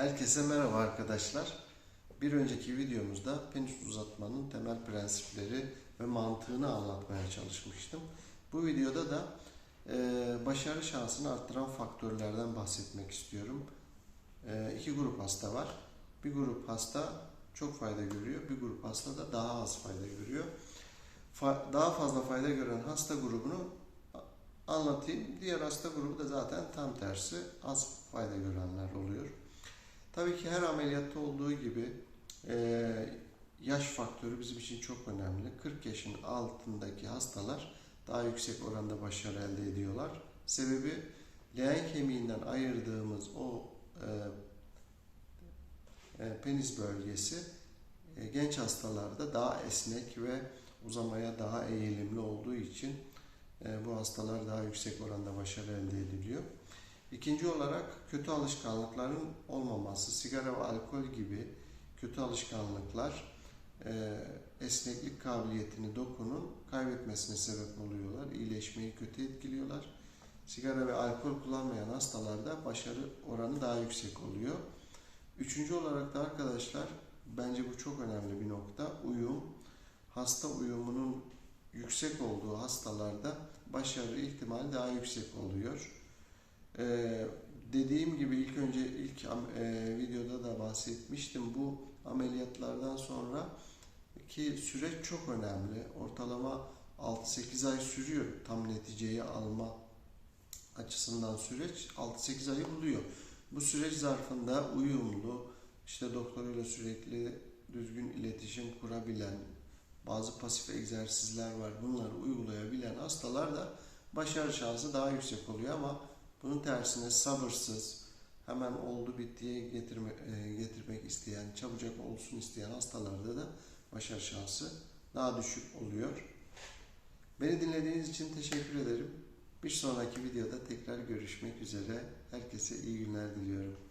Herkese merhaba arkadaşlar. Bir önceki videomuzda penis uzatmanın temel prensipleri ve mantığını anlatmaya çalışmıştım. Bu videoda da e, başarı şansını arttıran faktörlerden bahsetmek istiyorum. E, iki grup hasta var. Bir grup hasta çok fayda görüyor, bir grup hasta da daha az fayda görüyor. Fa- daha fazla fayda gören hasta grubunu anlatayım. Diğer hasta grubu da zaten tam tersi az fayda görenler oluyor. Tabii ki her ameliyatta olduğu gibi e, yaş faktörü bizim için çok önemli. 40 yaşın altındaki hastalar daha yüksek oranda başarı elde ediyorlar. Sebebi leğen kemiğinden ayırdığımız o e, e, penis bölgesi e, genç hastalarda daha esnek ve uzamaya daha eğilimli olduğu için e, bu hastalar daha yüksek oranda başarı elde ediliyor. İkinci olarak kötü alışkanlıkların olmaması, sigara ve alkol gibi kötü alışkanlıklar e, esneklik kabiliyetini dokunun kaybetmesine sebep oluyorlar. İyileşmeyi kötü etkiliyorlar. Sigara ve alkol kullanmayan hastalarda başarı oranı daha yüksek oluyor. Üçüncü olarak da arkadaşlar bence bu çok önemli bir nokta. Uyum. Hasta uyumunun yüksek olduğu hastalarda başarı ihtimali daha yüksek oluyor. Ee, dediğim gibi ilk önce ilk am- e, videoda da bahsetmiştim. Bu ameliyatlardan sonra ki süreç çok önemli. Ortalama 6-8 ay sürüyor tam neticeyi alma açısından süreç 6-8 ayı buluyor. Bu süreç zarfında uyumlu, işte doktoruyla sürekli düzgün iletişim kurabilen, bazı pasif egzersizler var. Bunları uygulayabilen hastalar da başarı şansı daha yüksek oluyor ama bunun tersine sabırsız, hemen oldu bittiye getirme, e, getirmek isteyen, çabucak olsun isteyen hastalarda da başarı şansı daha düşük oluyor. Beni dinlediğiniz için teşekkür ederim. Bir sonraki videoda tekrar görüşmek üzere. Herkese iyi günler diliyorum.